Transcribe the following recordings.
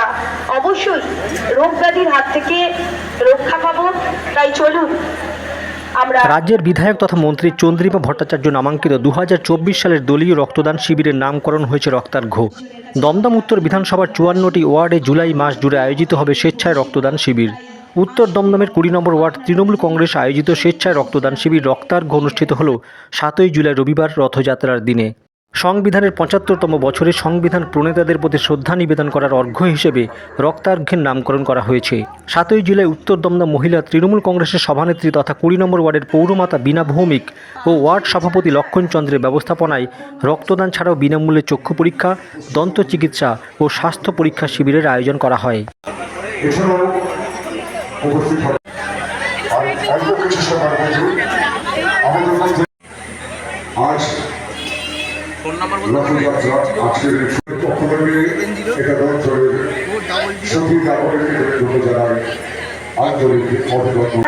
আমরা অবশ্যই রোগ ব্যাধির হাত থেকে রক্ষা পাবো, তাই চলুন রাজ্যের বিধায়ক তথা মন্ত্রী চন্দ্রিমা ভট্টাচার্য নামাঙ্কিত দু হাজার চব্বিশ সালের দলীয় রক্তদান শিবিরের নামকরণ হয়েছে রক্তার্ঘ দমদম উত্তর বিধানসভার চুয়ান্নটি ওয়ার্ডে জুলাই মাস জুড়ে আয়োজিত হবে স্বেচ্ছায় রক্তদান শিবির। উত্তর দমদমের কুড়ি নম্বর ওয়ার্ড তৃণমূল কংগ্রেস আয়োজিত স্বেচ্ছায় রক্তদান শিবির রক্তার্ঘ অনুষ্ঠিত হল সাতই জুলাই রবিবার রথযাত্রার দিনে। সংবিধানের পঁচাত্তরতম বছরে সংবিধান প্রণেতাদের প্রতি শ্রদ্ধা নিবেদন করার অর্ঘ্য হিসেবে রক্তার্ঘ্যের নামকরণ করা হয়েছে। সাতই জুলাই উত্তর দমদম মহিলা তৃণমূল কংগ্রেসের সভানেত্রী তথা কুড়ি নম্বর ওয়ার্ডের পৌরমাতা বিনা ভৌমিক ও ওয়ার্ড সভাপতি লক্ষণ চন্দ্রের ব্যবস্থাপনায় রক্তদান ছাড়াও বিনামূল্যে চক্ষু পরীক্ষা, দন্ত চিকিৎসা ও স্বাস্থ্য পরীক্ষা শিবিরের আয়োজন করা হয়। এছাড়াও উপস্থিত হবে আর অল্প কিছু সময় মধ্যে আমাদের মধ্যে আজ রথযাত্রা আজকের এটা জন্য জানাই আন্তরিক অভিনন্দন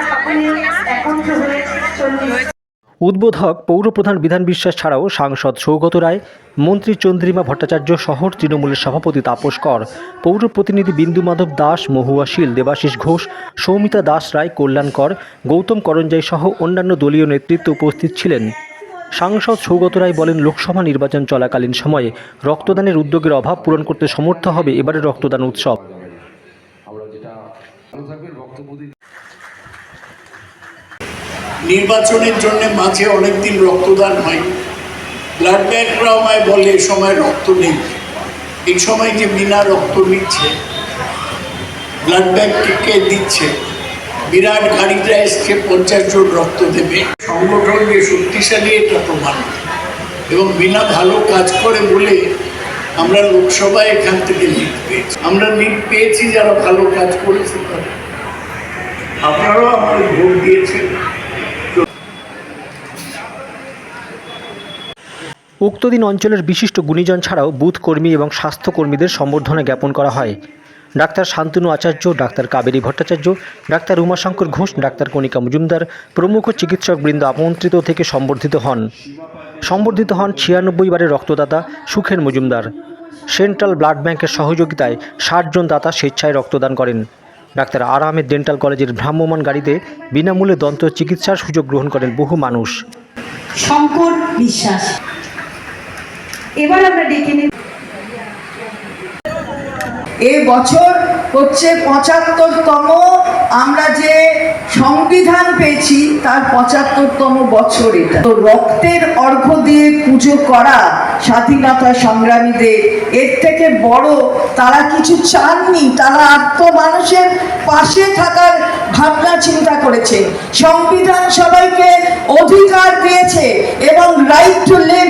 হয়ে উদ্বোধক পৌরপ্রধান বিধান বিশ্বাস ছাড়াও সাংসদ সৌগত রায় মন্ত্রী চন্দ্রিমা ভট্টাচার্য শহর তৃণমূলের সভাপতি তাপস কর পৌর প্রতিনিধি বিন্দু মাধব দাস মহুয়া শীল দেবাশিস ঘোষ সৌমিতা দাস রায় কল্যাণ কর গৌতম করঞ্জাই সহ অন্যান্য দলীয় নেতৃত্ব উপস্থিত ছিলেন সাংসদ সৌগত রায় বলেন লোকসভা নির্বাচন চলাকালীন সময়ে রক্তদানের উদ্যোগের অভাব পূরণ করতে সমর্থ হবে এবারে রক্তদান উৎসব। নির্বাচনের জন্য মাঝে অনেকদিন রক্তদান হয়। ব্লাড ব্যাংকরাও আমায় বলে এ সময় রক্ত নেই। এই সময় যে বিনা রক্ত নিচ্ছে ব্লাড ব্যাংককে দিচ্ছে। বিরাট গাড়িটা এসছে পঞ্চাশ জন রক্ত দেবে। সংগঠন যে শক্তিশালী এটা প্রমাণ এবং বিনা ভালো কাজ করে বলে আমরা লোকসভায় এখান থেকে লিড পেয়েছি। আমরা লিড পেয়েছি, যারা ভালো কাজ করেছে আপনারাও আমাদের ভোট দিয়েছেন। উক্ত দিন অঞ্চলের বিশিষ্ট গুণীজন ছাড়াও বুথ কর্মী এবং স্বাস্থ্যকর্মীদের সম্বর্ধনা জ্ঞাপন করা হয়। Doctor Shantanu Acharya, doctor Kaberi Bhattacharya, doctor Umashankar Ghosh, doctor Kanika Majumdar, প্রমুখ চিকিৎসকবৃন্দ আমন্ত্রিত থেকে সম্বর্ধিত হন। সম্বর্ধিত হন ছিয়ানব্বই বারের রক্তদাতা সুখেন মজুমদার। সেন্ট্রাল ব্লাড ব্যাংকের সহযোগিতায় ষাট জন দাতা স্বেচ্ছায় রক্তদান করেন। ডাক্তার আর আহমেদ ডেন্টাল কলেজের ভ্রাম্যমাণ গাড়িতে বিনামূল্যে দন্ত চিকিৎসার সুযোগ গ্রহণ করেন বহু মানুষ। শঙ্কর বিশ্বাস। এবার আমরা ডেকে নেব এ বছর হচ্ছে পঁচাত্তরতম। আমরা যে সংবিধান পেয়েছি, তার পঁচাত্তরতম বছর এটা। তো রক্তের অর্ঘ্য দিয়ে পুজো করা স্বাধীনতা সংগ্রামীদের, এর থেকে বড় তারা কিছু চাননি, তারা আত্ম মানুষের পাশে থাকার ভাবনা চিন্তা করেছে। সংবিধান সবাইকে অধিকার দিয়েছে এবং right to live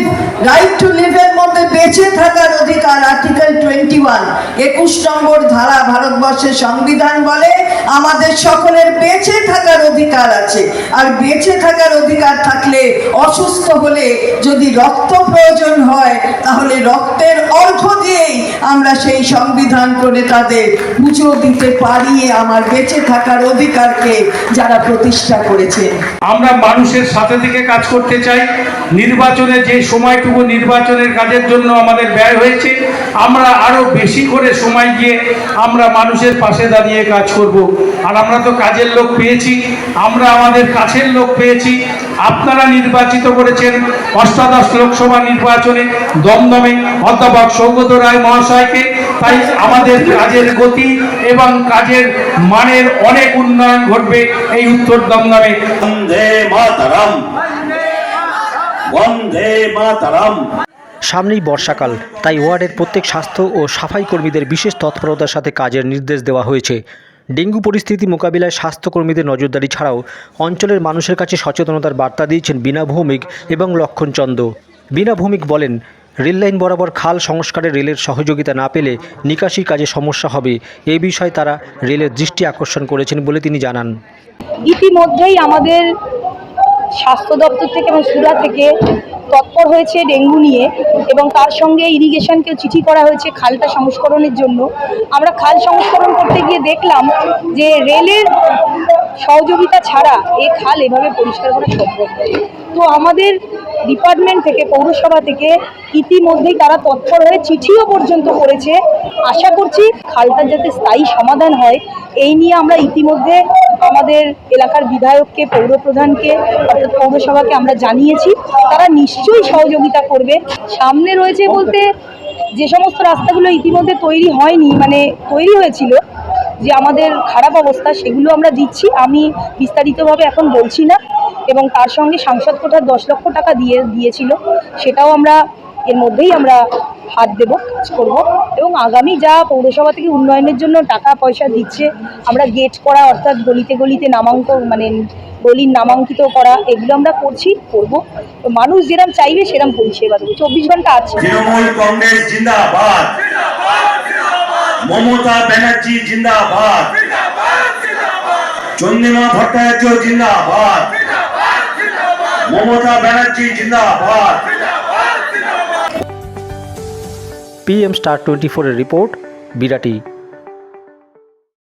right to লিভের মধ্যে বেঁচে থাকার অধিকার আর্টিকেল টোয়েন্টি ওয়ান একুশ নম্বর ধারা ভারতবর্ষের সংবিধান বলে, আমাদের সকলের বেঁচে থাকার অধিকার আছে। আর বেঁচে থাকার অধিকার থাকলে অসুস্থ হলে যদি রক্ত প্রয়োজন হয়, তাহলে রক্তের অর্ঘ দিয়েই আমরা সেই সংবিধান করে তাদের পুজো দিতে পারি আমার বেঁচে থাকার অধিকারকে যারা প্রতিষ্ঠা করেছে। আমরা মানুষের সাথে থেকে কাজ করতে চাই। নির্বাচনে যে সময়টুকু নির্বাচনের কাজের জন্য আমাদের ব্যয় হয়েছে, আমরা আরও বেশি করে সময় গিয়ে আমরা মানুষের পাশে দাঁড়িয়ে কাজ করব। আর আমরা তো কাজের লোক পেয়েছি, আমরা আমাদের কাছের লোক পেয়েছি। আপনারা নির্বাচিত করেছেন অষ্টাদশ লোকসভা নির্বাচনে দমদমে অধ্যাপক সৌগত রায় মহাশয়কে। তাই আমাদের কাজের গতি এবং কাজের মানের অনেক উন্নয়ন ঘটবে এই উত্তর দমদমে। বন্দে মাতারাম। বন্দে মাতারাম। সামনেই বর্ষাকাল, তাই ওয়ার্ডের প্রত্যেক স্বাস্থ্য ও সাফাই কর্মীদের বিশেষ তৎপরতার সাথে কাজের নির্দেশ দেওয়া হয়েছে। ডেঙ্গু পরিস্থিতি মোকাবিলায় স্বাস্থ্যকর্মীদের নজরদারি ছাড়াও অঞ্চলের মানুষের কাছে সচেতনতার বার্তা দিয়েছেন বীণা ভৌমিক এবং লক্ষণ চন্দ। বীণা ভৌমিক বলেন রেললাইন বরাবর খাল সংস্কারে রেলের সহযোগিতা না পেলে নিকাশির কাজে সমস্যা হবে। এ বিষয়ে তারা রেলের দৃষ্টি আকর্ষণ করেছেন বলে তিনি জানান। ইতিমধ্যেই আমাদের স্বাস্থ্য দপ্তর থেকে এবং সুরা থেকে তৎপর হয়েছে ডেঙ্গু নিয়ে এবং তার সঙ্গে ইরিগেশনকেও চিঠি করা হয়েছে খালটা সংস্করণের জন্য। আমরা খাল সংস্করণ করতে গিয়ে দেখলাম যে রেলের সহযোগিতা ছাড়া এ খাল এভাবে পরিষ্কার করা সম্ভব নয়। তো আমাদের ডিপার্টমেন্ট থেকে, পৌরসভা থেকে ইতিমধ্যেই তারা তৎপর হয়ে চিঠিও পর্যন্ত করেছে। আশা করছি খালটার যাতে স্থায়ী সমাধান হয়, এই নিয়ে আমরা ইতিমধ্যে আমাদের এলাকার বিধায়ককে, পৌরপ্রধানকে, অর্থাৎ পৌরসভাকে আমরা জানিয়েছি। তারা নিশ্চয়ই সহযোগিতা করবে। সামনে রয়েছে বলতে যে সমস্ত রাস্তাগুলো ইতিমধ্যে তৈরি হয়নি মানে তৈরি হয়েছিল যে আমাদের খারাপ অবস্থা সেগুলো আমরা দিচ্ছি। আমি বিস্তারিতভাবে এখন বলছি না এবং তার সঙ্গে সাংসদ কোটার দশ লক্ষ টাকা দিয়ে, দিয়েছিল। সেটাও আমরা এর মধ্যেই আমরা হাত দেবো, কাজ করব এবং আগামী যা পৌরসভা থেকে উন্নয়নের জন্য টাকা পয়সা দিচ্ছে, আমরা গেট করা অর্থাৎ গলিতে গলিতে নামাঙ্ক মানে গলির নামাঙ্কিত করা, এগুলো আমরা করছি, করব। মানুষ যেরকম চাইবে সেরকম পরিষেবা দেবো চব্বিশ ঘণ্টা আছে। মমতা ব্যানার্জি জিন্দাবাদ। চন্দ্রিমা ভট্টাচার্য জিন্দাবাদ। মমতা ব্যানার্জি জিন্দাবাদ। পিএম স্টার টোয়েন্টি ফোরের রিপোর্ট বিরাটি